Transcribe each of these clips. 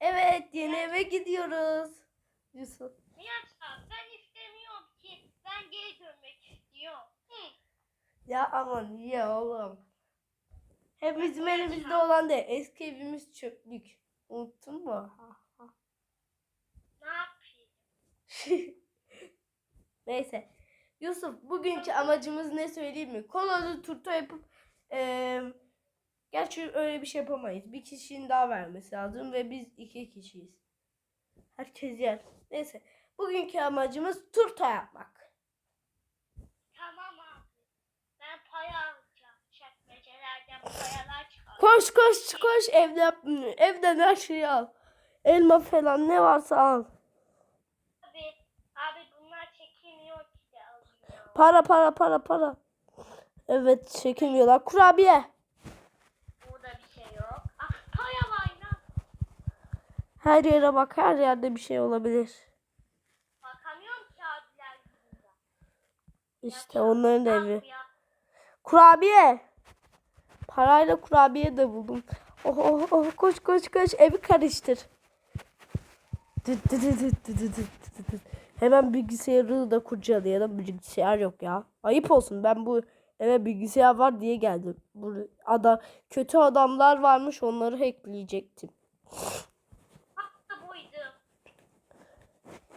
Evet yeni eve gidiyoruz. Yusuf. Niyaz'a ben istemiyorum ki. Ben geri dönmek istiyorum. Hı. Ya aman niye oğlum? Hep bizim elimizde olan değil. Eski evimiz çöplük. Unuttun mu? Ne yapayım? Neyse. Yusuf bugünkü amacımız ne söyleyeyim mi? Kolalı turta yapıp eee gerçi öyle bir şey yapamayız. Bir kişinin daha vermesi lazım ve biz iki kişiyiz. Herkes yer. Neyse. Bugünkü amacımız turta yapmak. Tamam abi. Ben para alacağım. Çekmecelerden paralar çıkar. Koş koş koş evden evden her şeyi al. Elma falan ne varsa al. Abi, abi bunlar çekilmiyor ki de alıyor. Para para para para. Evet çekilmiyorlar. Kurabiye. Burada bir şey yok. Ah, para var lan. Her yere bak her yerde bir şey olabilir. Bakamıyorum ki abiler. İşte onların da Ah evi. ya. Kurabiye. Parayla kurabiye de buldum. Oh oh oh koş koş koş evi karıştır. Dıt dıt dıt dıt dıt dıt dıt. Hemen bilgisayarı da kurcalayalım. Bilgisayar yok ya. Ayıp olsun ben bu eve bilgisayar var diye geldim. Bu adam kötü adamlar varmış onları hackleyecektim. Hatta buydu.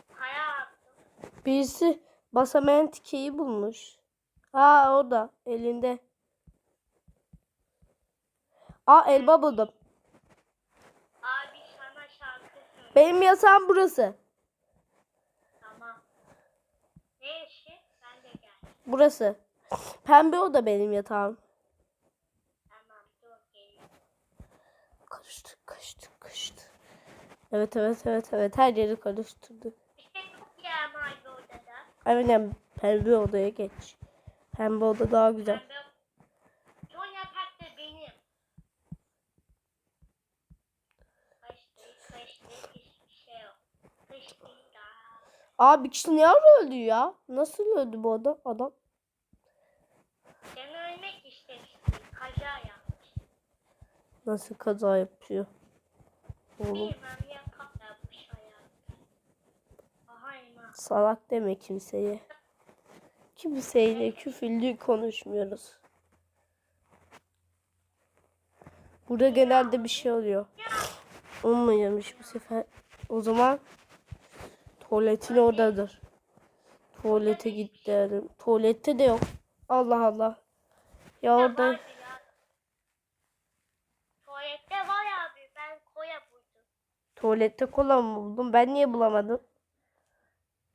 Para aldım. Birisi basamayan tikeyi bulmuş. Aa o da elinde. Aa elma buldum. Abi sana şarkı söyle. Benim yatağım burası. Tamam. Ne işi? Ben de gel. Burası. Pembe o da benim yatağım. Tamam dur geleyim. Karıştı, karıştı, karıştı. Evet, evet, evet, evet. Her yeri karıştırdı. Bir şey yok ya mavi odada. Aynen pembe odaya geç. Pembe oda daha güzel. Pembe. Da benim. Bir kişi ne ara öldü ya? Nasıl öldü bu adam? adam? Sen ölmek istemiştin. Kaza yapmış. Nasıl kaza yapıyor? Oğlum Bilmem yapak yapmış hayatım. Aha elma. Salak deme kimseye. Kimseyle küfürlü konuşmuyoruz. Burada genelde bir şey oluyor. Olmuyormuş bu sefer. O zaman tuvaletin oradadır. Tuvalete git derim. Tuvalette de yok. Allah Allah. Ya orada. Tuvalette var abi. Ben koya buldum. tuvalette kola mı buldum? Ben niye bulamadım?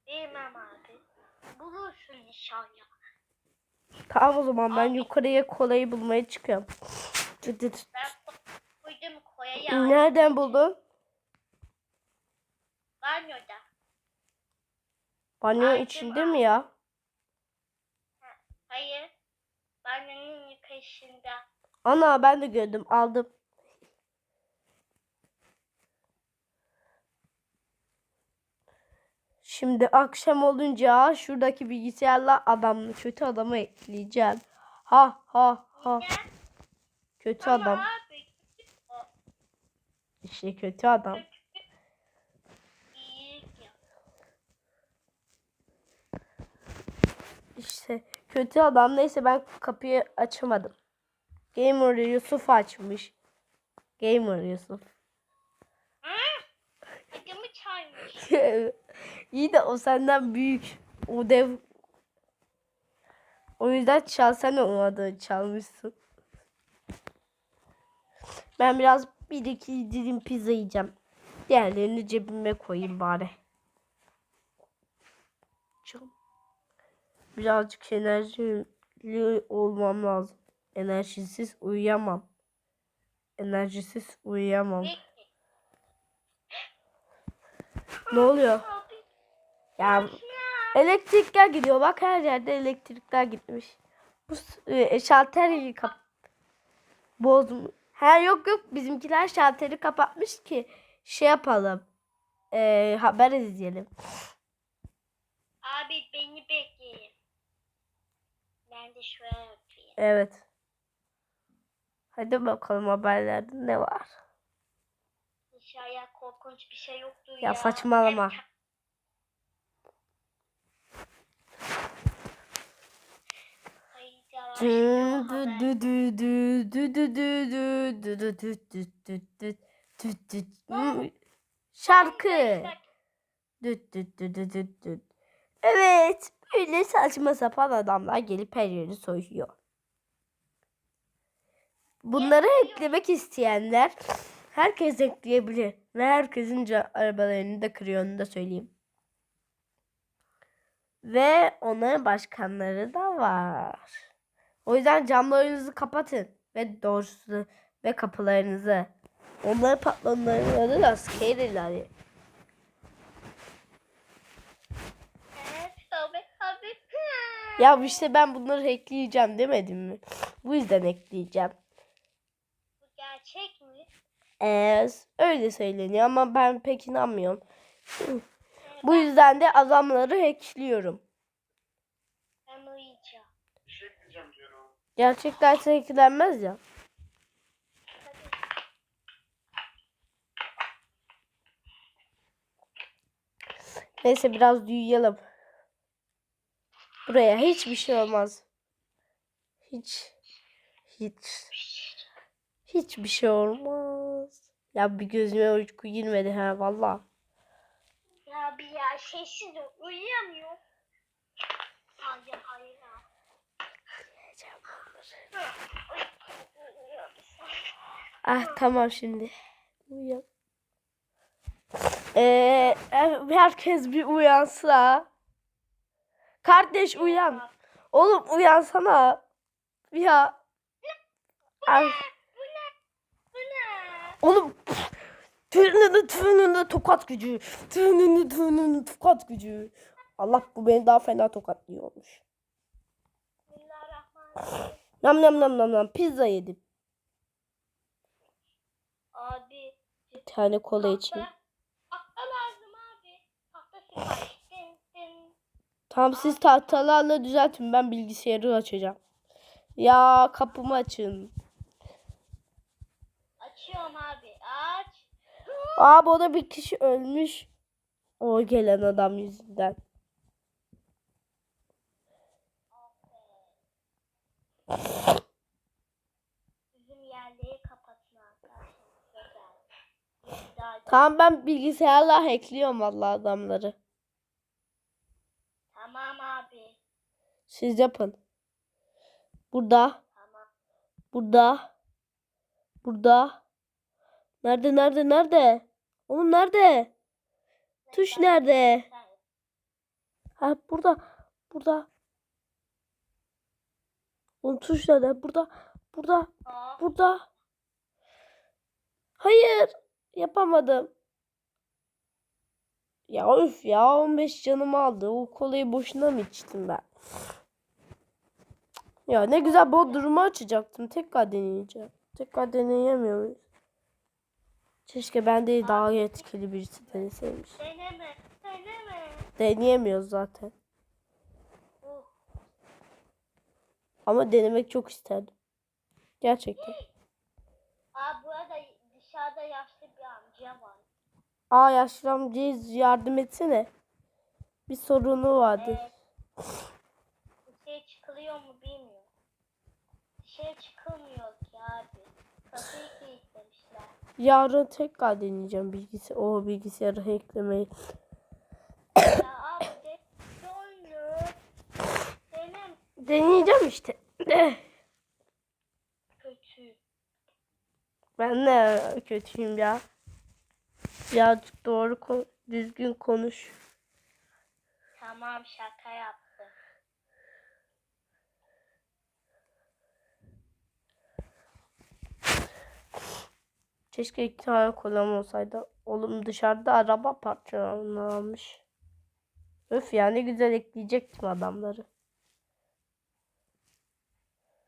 Bilmem abi. Bulursun inşallah. Tamam o zaman ben yukarıya kolayı bulmaya çıkıyorum. Ben ko- buydum koyayı. Nereden buldun? Banyoda. Banyo Ay, içinde mi ya? Hayır. Banyonun yukarısında. Ana ben de gördüm aldım. Şimdi akşam olunca şuradaki bilgisayarla adam kötü adamı ekleyeceğim. Ha ha ha. Kötü adam. İşte kötü adam. İşte kötü adam. Neyse ben kapıyı açamadım. Gamer Yusuf açmış. Gamer Yusuf. Hı? Adımı çaymış. İyi de o senden büyük. O dev. O yüzden çal sen onun adını çalmışsın. Ben biraz bir iki dilim pizza yiyeceğim. Diğerlerini cebime koyayım bari. Birazcık enerjili olmam lazım. Enerjisiz uyuyamam. Enerjisiz uyuyamam. Ne oluyor? Ya. Elektrikler gidiyor. Bak her yerde elektrikler gitmiş. Bu e, şalteri kap bozmuş. Ha yok yok bizimkiler şalteri kapatmış ki şey yapalım. E, haber izleyelim. Abi beni bekleyin. Ben de şöyle yapayım. Evet. Hadi bakalım haberlerde ne var. aşağıya korkunç bir şey yoktu ya. Ya saçmalama. Hem- Şarkı. Evet. Böyle saçma sapan adamlar gelip her yeri soyuyor. Bunları eklemek isteyenler herkes ekleyebilir. Ve herkesin arabalarını da kırıyor onu da söyleyeyim. Ve onların başkanları da var. O yüzden camlarınızı kapatın. Ve doğrusu ve kapılarınızı. Onların patronlarının adı da Evet, tabii. Ya işte ben bunları hackleyeceğim demedim mi? Bu yüzden ekleyeceğim. Bu gerçek mi? Ee, öyle söyleniyor ama ben pek inanmıyorum. Bu yüzden de adamları hackliyorum. Ben uyuyacağım. Bir şey diyeceğim diyorum. Gerçekten hacklenmez ya. Neyse biraz uyuyalım. Buraya hiçbir şey olmaz. Hiç. Hiç. Hiçbir şey olmaz. Ya bir gözüme uyku girmedi ha valla. Ya bir ya sessiz ol. Uyuyamıyor. Hayır hayır. ha. Ah tamam şimdi. Uyan. Ee, herkes bir uyansa. Kardeş uyan. Oğlum uyansana. Ya. Ay, oğlum. Tününü tününü tokat gücü. Tününü tününü tokat gücü. Allah bu beni daha fena tokatlıyormuş. Nam nam nam nam nam pizza yedim. Abi. Bir tane kola içeyim. Tahta. Lazım abi. Tamam siz tahtalarla düzeltin ben bilgisayarı açacağım. Ya kapımı açın. Açıyorum abi. Aç. Abi o da bir kişi ölmüş. O gelen adam yüzünden. Bizim yerleri kapatın arkadaşlar. Güzel. Güzel. Tamam ben bilgisayarla hackliyorum vallahi adamları. Tamam abi. Siz yapın. Burada. Tamam. Burada. Burada. Nerede nerede nerede? Oğlum nerede? Tuş nerede? Ha burada. Burada. Oğlum tuş nerede? Burada. Burada. Burada. Hayır. Yapamadım. Ya üf ya 15 canımı aldı. O kolayı boşuna mı içtim ben? Ya ne güzel Bodrum'u açacaktım. Tekrar deneyeceğim. Tekrar deneyemiyor muyuz? Keşke ben de daha yetkili birisi deneseymiş. deneme. Deneme. Deneyemiyoruz zaten. Uh. Ama denemek çok isterdim. Gerçekten. Aa burada dışarıda yaşlı bir amca var. Aa yaşlı amcaya yardım etsene. Bir sorunu vardı. Evet. Dışarı çıkılıyor mu bilmiyorum. Dışarı çıkılmıyor ki abi. Kapıyı kilitlemişler. Yarın tekrar deneyeceğim bilgisayar o bilgisayarı hacklemeyi. Ya abi de Deneyeceğim işte. kötü. ben de kötüyüm ya. Birazcık doğru ko- düzgün konuş. Tamam şaka yaptım. Keşke iki tane kolam olsaydı. Oğlum dışarıda araba parçalanmış. Öf ya ne güzel ekleyecektim adamları.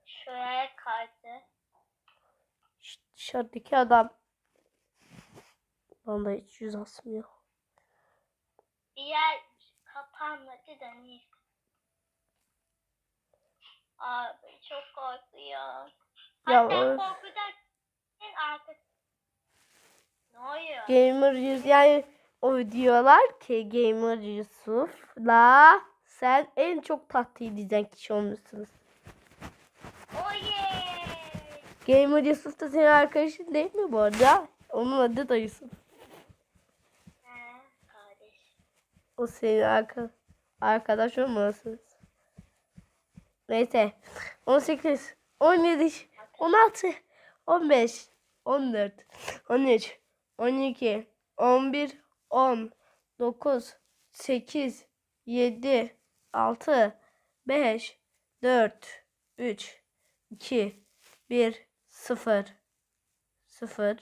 Şuraya kaydı. Şşt, dışarıdaki adam. Bana hiç yüz asmıyor. Bir yer kapanmadı da niye? Abi çok korkuyorum. Ya Hatta öf. korkudan en arkası. Ne Hayır. Gamer Yusuf yani o diyorlar ki Gamer Yusuf'la sen en çok tahtayı dizen kişi olmuşsunuz. Oye. Gamer Yusuf da senin arkadaşın değil mi bu arada? Onun adı da Yusuf. He kardeş. O senin arka, arkadaş olmalısınız. Neyse. 18, 17, 16, 15, 14, 13, 12, 11, 10, 9, 8, 7, 6, 5, 4, 3, 2, 1, 0, 0,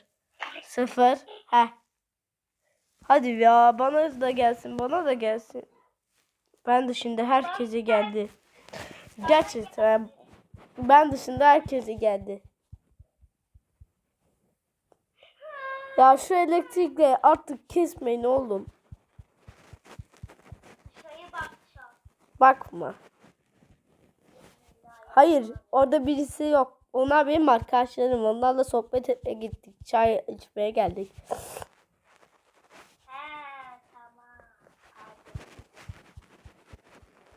0. Heh. Hadi ya bana da gelsin bana da gelsin. Ben dışında herkese geldi. Gerçekten ben dışında herkese geldi. Ya şu elektrikle artık kesmeyin oğlum. Bakma. Hayır orada birisi yok. Onlar benim arkadaşlarım. Onlarla sohbet etmeye gittik. Çay içmeye geldik. He tamam. Kardeş.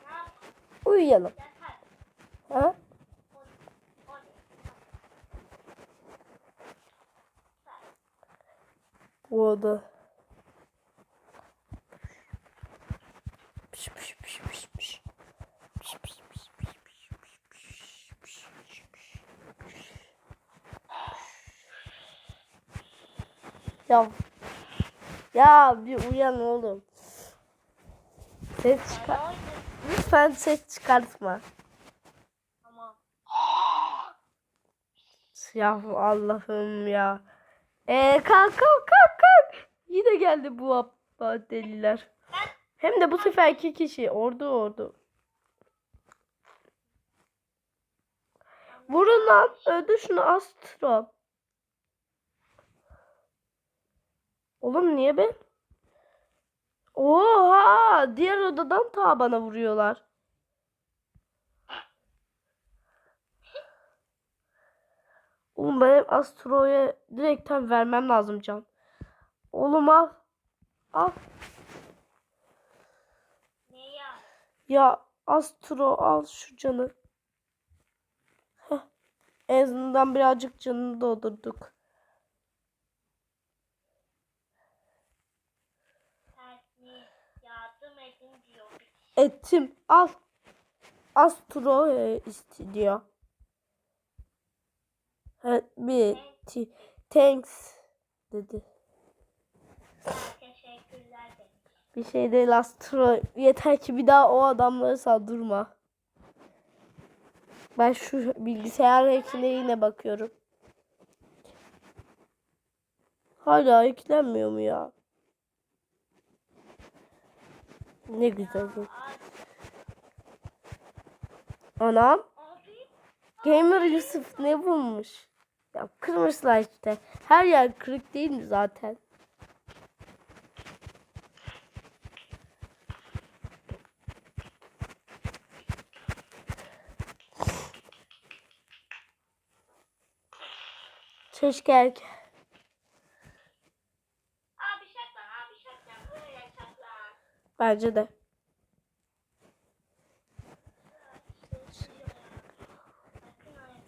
Ne yapalım? Yatar. Ha? Bu oda. Piş, piş, piş, piş. Piş, piş, piş, piş, piş, piş, piş, piş, piş, piş. Ya ya bir uyan oğlum. Ses çıkar. Lütfen ses çıkartma. Tamam. Ya Allah'ım ya. Ee, kalk kalk kalk kalk. Yine geldi bu abba deliler. Hem de bu sefer iki kişi. Ordu ordu. Vurun lan. Öldür şunu Astro. Oğlum niye ben? Oha! Diğer odadan ta bana vuruyorlar. Oğlum benim Astro'ya direkten vermem lazım can. Oğlum al. Al. Ne ya? Ya Astro al şu canı. Heh. En azından birazcık canını doldurduk. Tersi yardım edin diyor. Ettim. Al. Astro e, istiyor. Ti- thanks dedi. Teşekkürler. Bir şey değil Astro. Yeter ki bir daha o adamları saldırma. Ben şu bilgisayar ekine yine bakıyorum. Hala eklenmiyor mu ya? Ne güzel. bu. Anam. Gamer Yusuf ne bulmuş? Ya kırmışlar işte. Her yer kırık değil mi zaten? Keşke erken. Abi şaka, abi şaka, böyle şaka. Bence de.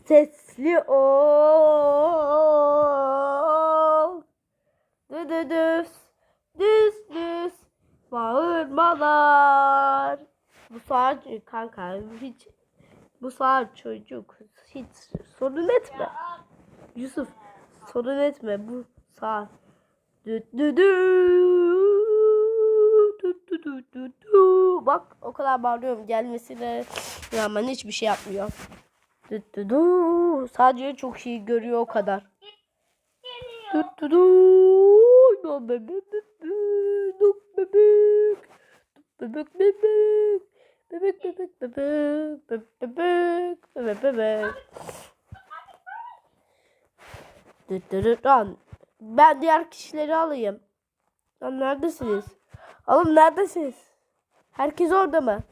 Sesli ol. Dü dü düz. Düz düz. Bağırmalar. Bu saat kanka hiç bu saat çocuk hiç sorun etme. Yusuf sorun etme bu saat. Dü dü dü. Dü dü dü dü dü. Bak o kadar bağırıyorum gelmesine rağmen hiçbir şey yapmıyor. Dü dü dü. Sadece çok iyi görüyor o kadar. Dü dü dü. Do bebek bebek. Bebek. Bebek bebek. Bebek bebek bebek. Bebek bebek. Lan ben diğer kişileri alayım. Lan neredesiniz? Oğlum neredesiniz? Herkes orada mı?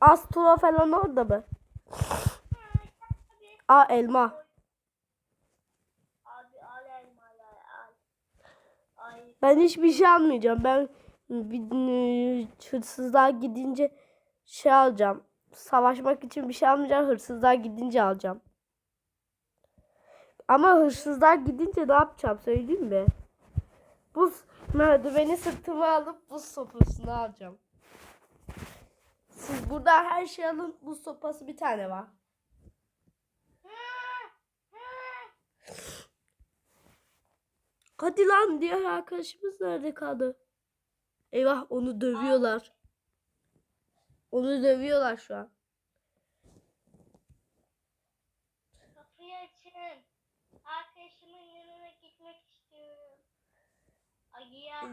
Astro falan orada mı? Aa elma. Ben hiçbir şey almayacağım. Ben bir, hırsızlığa gidince şey alacağım. Savaşmak için bir şey almayacağım. Hırsızlığa gidince alacağım. Ama hırsızlar gidince ne yapacağım söyleyeyim mi? Buz merdiveni sırtıma alıp buz sopasını alacağım. Siz burada her şey alın. Buz sopası bir tane var. Hadi lan diğer arkadaşımız nerede kaldı? Eyvah onu dövüyorlar. Onu dövüyorlar şu an. Kapıyı açın. Arkadaşımın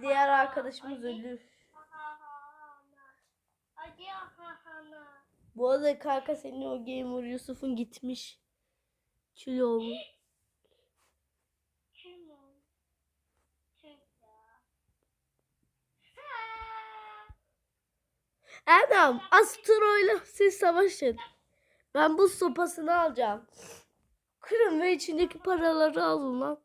Diğer arkadaşımız ölür. Bu arada kanka senin o Gamer Yusuf'un gitmiş. Kül olmuş. Erdem Astro'yla siz savaşın. Ben bu sopasını alacağım. Kırın ve içindeki paraları alın lan.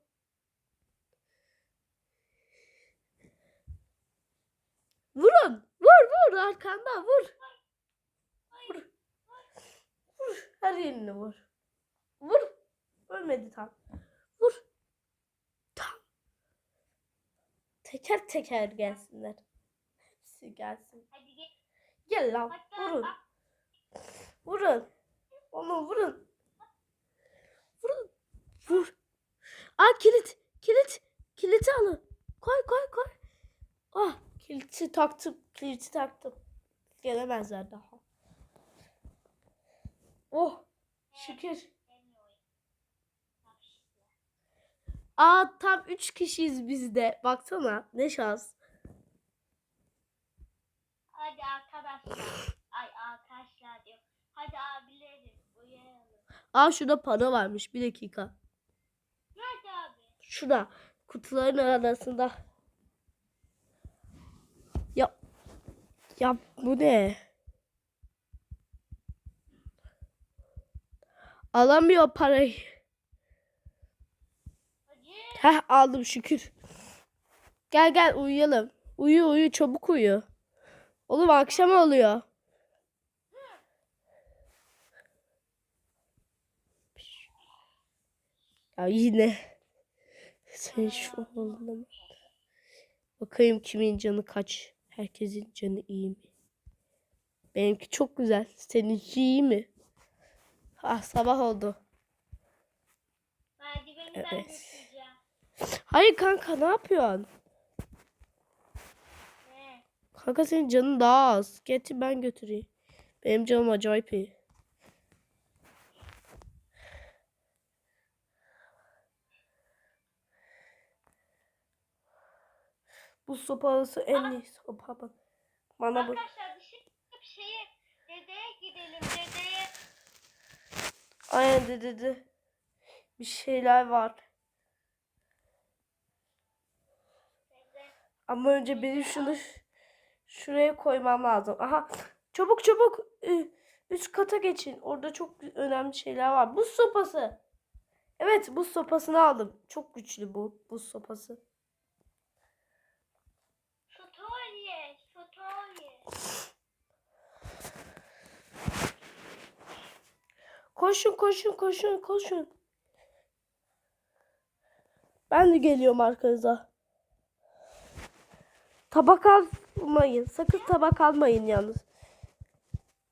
Vurun. Vur vur arkanda vur. Vur. Vur. Her yerini vur. Vur. Ölmedi tam. Vur. Tam. Teker teker gelsinler. Hepsi gelsin. Gel lan. Vurun. Vurun. Onu vurun. Vurun. Vur. Aa kilit. Kilit. Kiliti alın. Koy koy koy. Ah kiliti taktım. Kiliti taktım. Gelemezler daha. Oh. Şükür. Aa tam 3 kişiyiz biz de. Baksana ne şans. Hadi arkadaşlar. Ay arkadaşlar diyor. Hadi abilerim uyuyalım. Aa şurada para varmış. Bir dakika. Nerede abi? Şurada kutuların arasında. Ya ya bu ne? Alamıyor parayı. Heh aldım şükür. Gel gel uyuyalım. Uyu uyu çabuk uyu. Oğlum akşam oluyor. Ya yine. Sen şu oğlum. Bakayım kimin canı kaç. Herkesin canı iyi mi? Benimki çok güzel. Seninki iyi mi? Ah sabah oldu. Hadi beni ben Evet. götüreceğim. Hayır kanka ne yapıyorsun? Ne? Kanka senin canın daha az. Getir ben götüreyim. Benim canım acayip iyi. Bu sopası en iyi sopa bak. Bana bak. Arkadaşlar dışarı çıkıp şeye dedeye gidelim dedeye. Aynen dedi dedi. Bir şeyler var. Dede. Ama önce benim şunu şuraya koymam lazım. Aha çabuk çabuk üst kata geçin. Orada çok önemli şeyler var. Buz sopası. Evet buz sopasını aldım. Çok güçlü bu buz sopası. Koşun koşun koşun koşun. Ben de geliyorum arkanıza. Tabak almayın. Sakın tabak almayın yalnız.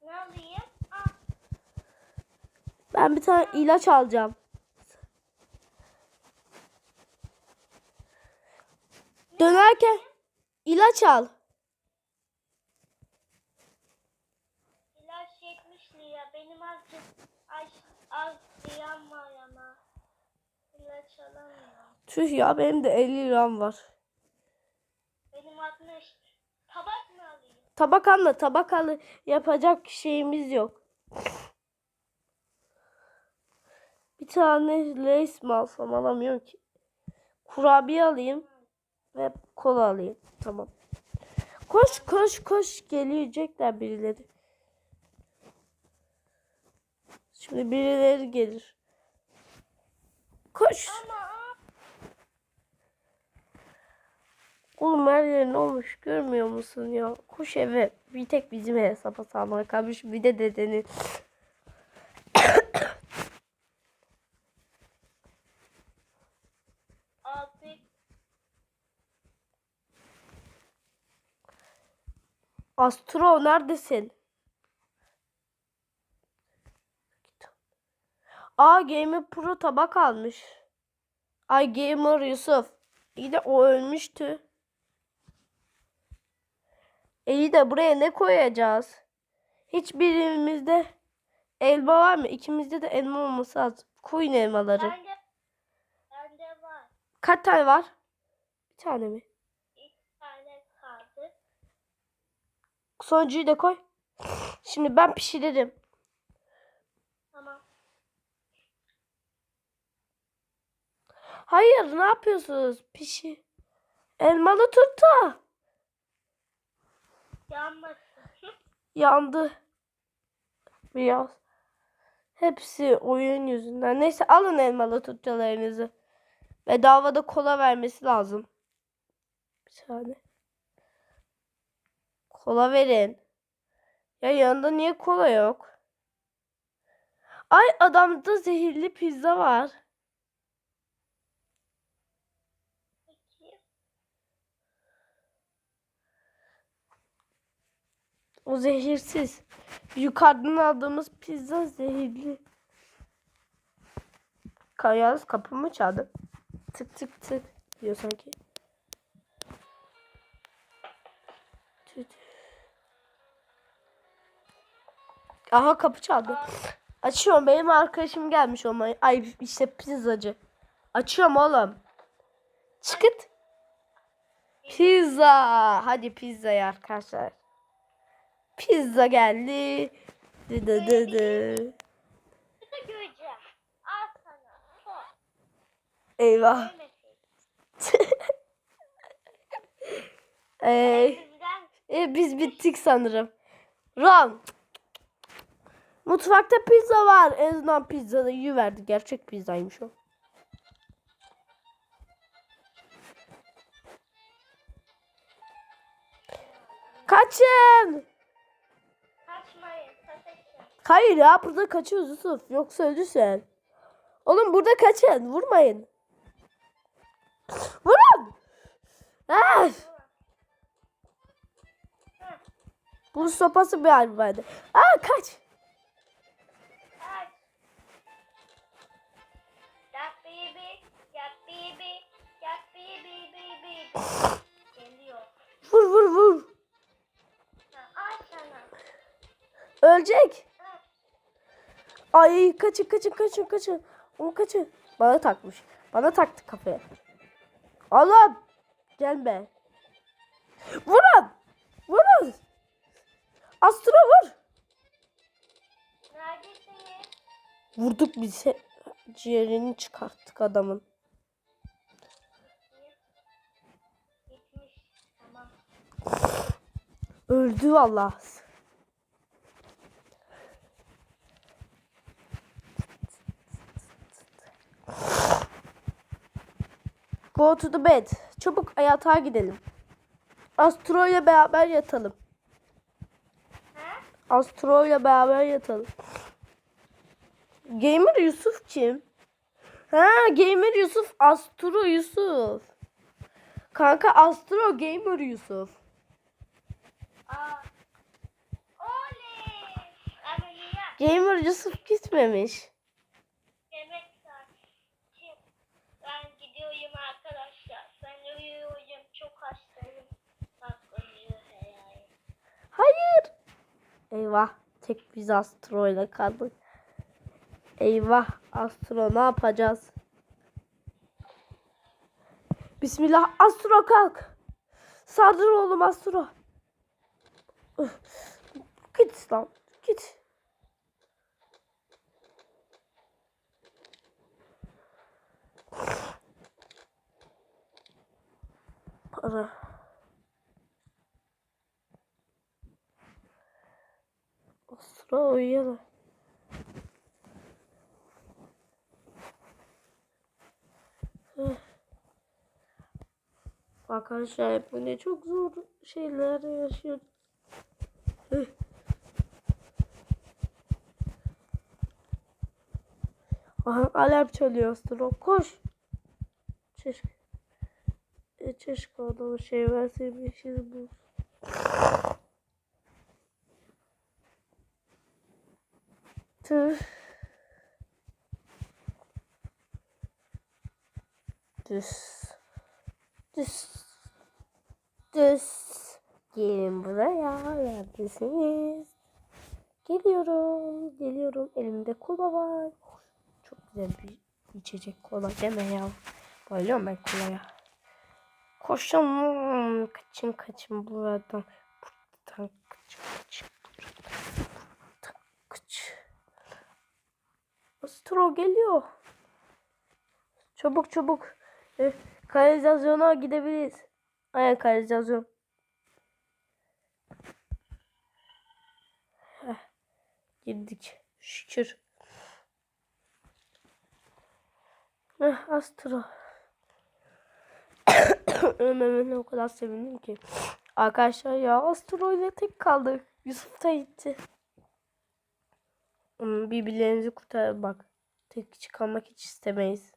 Ne alayım? Ben bir tane ilaç alacağım. Dönerken ilaç al. İlaç 70 lira. Benim azıcık az, az liram var ama. İlaç alamıyorum. Tüh ya benim de 50 liram var. Benim 60. Tabak mı alayım? Tabak alma tabak al yapacak şeyimiz yok. Bir tane Lay's mi alsam alamıyorum ki. Kurabiye alayım ve kola alayım. Tamam. Koş koş koş gelecekler birileri. Şimdi birileri gelir. Koş. Ama Oğlum her yer ne olmuş görmüyor musun ya? Kuş evi bir tek bizim hesaba sağlamaya kalmış bir de dedenin. Astro neredesin? Aa Gamer Pro tabak almış. Ay Gamer Yusuf. İyi de o ölmüştü. İyi de buraya ne koyacağız? Hiçbirimizde elma var mı? İkimizde de elma olması lazım. Koyun elmaları. bende bende var. Kaç tane var? Bir tane mi? İki tane kaldı. Sonuncuyu da koy. Şimdi ben pişiririm. Tamam. Hayır ne yapıyorsunuz? Pişi. Elmalı turta. Yanmasın. Yandı. Biraz. Hepsi oyun yüzünden. Neyse alın elmalı turtalarınızı. Bedavada kola vermesi lazım. Bir saniye. Kola verin. Ya yanında niye kola yok? Ay adamda zehirli pizza var. O zehirsiz. Yukarıdan aldığımız pizza zehirli. Kayaz kapımı çaldı. Tık tık tık diyor sanki. Aha kapı çaldı. Açıyorum benim arkadaşım gelmiş olmayı. Ay işte pizzacı. Açıyorum oğlum. Çıkıt. Pizza. Hadi pizzaya arkadaşlar. Pizza geldi. Dı dı dı dı. Eyvah. Ee, e, biz bittik sanırım. Ron. Mutfakta pizza var. En azından pizza da iyi verdi. Gerçek pizzaymış o. Kaçın. Hayır ya burada kaçıyoruz Yusuf. Yoksa ölürsen. Oğlum burada kaçın. Vurmayın. Vurun. Ah! Bu sopası bir harbi vardı. Aa kaç. Kaç. Vur vur vur. Ölecek. Ay kaçın kaçın kaçın kaçın. Onu kaçın. Bana takmış. Bana taktı kafaya. Allah'ım. Gelme. Vurun. Vurun. Astro vur. Neredesiniz? Vurduk biz. Ciğerini çıkarttık adamın. Öldü valla. Go to the bed. Çabuk yatağa gidelim. Astro ile beraber yatalım. Astro ile beraber yatalım. Gamer Yusuf kim? Ha Gamer Yusuf Astro Yusuf. Kanka Astro Gamer Yusuf. Aa. Oley. Ameliyat. Gamer Yusuf gitmemiş. Yemek saati. Ben gidiyorum arkadaşlar. Ben uyuyorum. Çok hastayım. Bak uyuyor herhalde. Hayır. Eyvah. Tek biz Astro ile kaldık. Eyvah. Astro ne yapacağız? Bismillah. Astro kalk. Sardır oğlum Astro. Git lan. Git. Para. Astro uyuyalım. Üf. Arkadaşlar bu ne çok zor şeyler yaşıyoruz. Hıh. Aha, alarm çalıyor Astro. Koş. Çeşke. E, çeşke adama şey verse bir şey bu. Tüh. Düz. Düz. Düz. Gelin buraya. Neredesiniz? Geliyorum. Geliyorum. Elimde kola var. Çok güzel bir içecek kola deme ya. Bayılıyorum ben kolaya. Koşun. Kaçın kaçın buradan. Buradan kaç kaç. Buradan kaç. Astro geliyor. Çabuk çabuk. E, kanalizasyona gidebiliriz. Aynen kanalizasyon. Heh, girdik. Şükür. Heh, Astro. Ölmemene o kadar sevindim ki. Arkadaşlar ya Astro ile tek kaldık. Yusuf da gitti. Birbirlerinizi kurtar bak. Tek çıkarmak hiç istemeyiz.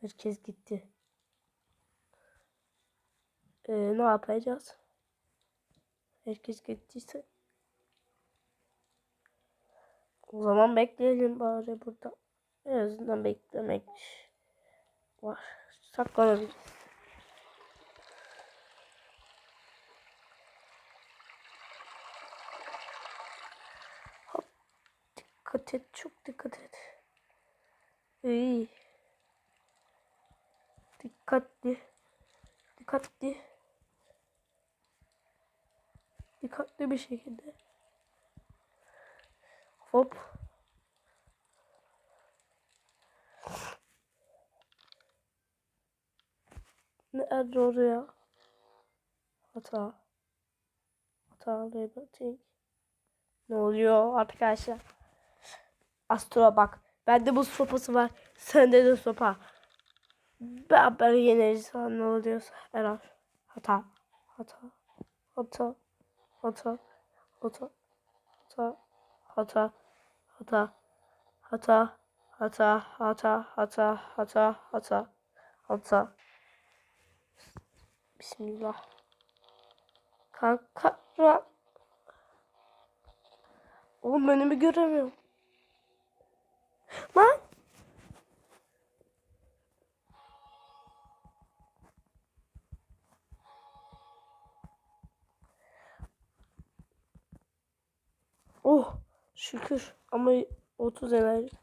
Herkes gitti. Ee, ne yapacağız? Herkes gittiyse. O zaman bekleyelim bari burada. En azından beklemek var. Saklanabiliriz. Hop. Dikkat et. Çok dikkat et. İyi. Dikkatli. Dikkatli. Dikkatli bir şekilde. Hop. Nerede oraya? Hata. Hata. Ne oluyor arkadaşlar? Astro bak. Bende bu sopası var. Sende de sopa. Beraber yeneriz falan ne oluyorsa. Error. Hata. Hata. Hata. Hata. Hata. Hata. Hata. Hata. Hata. Hata. Hata. Hata. Hata. Hata. Hata. Bismillah. Kanka. Oğlum önümü göremiyorum. Lan. Oh şükür ama 30 enerji.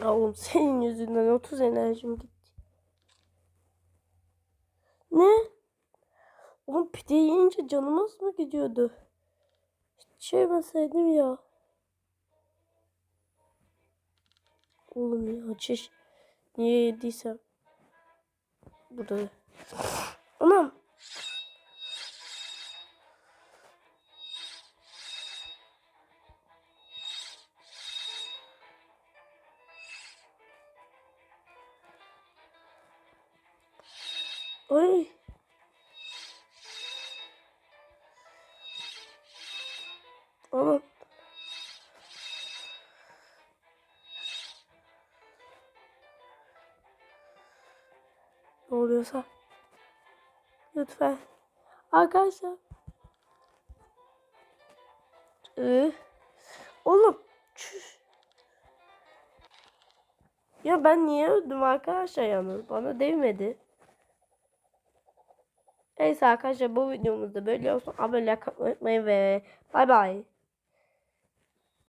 Ya oğlum senin yüzünden 30 enerjim gitti. Ne? Oğlum pide yiyince canımız mı gidiyordu? Hiç yemeseydim ya. Oğlum ya çeş. Niye yediysem. Burada. Anam. Ne oluyorsa. Lütfen. Arkadaşlar. Ee, oğlum. Çüş. Ya ben niye öldüm arkadaşlar yalnız? Bana değmedi. Neyse arkadaşlar bu videomuzda böyle olsun. Abone olmayı ve bay bay.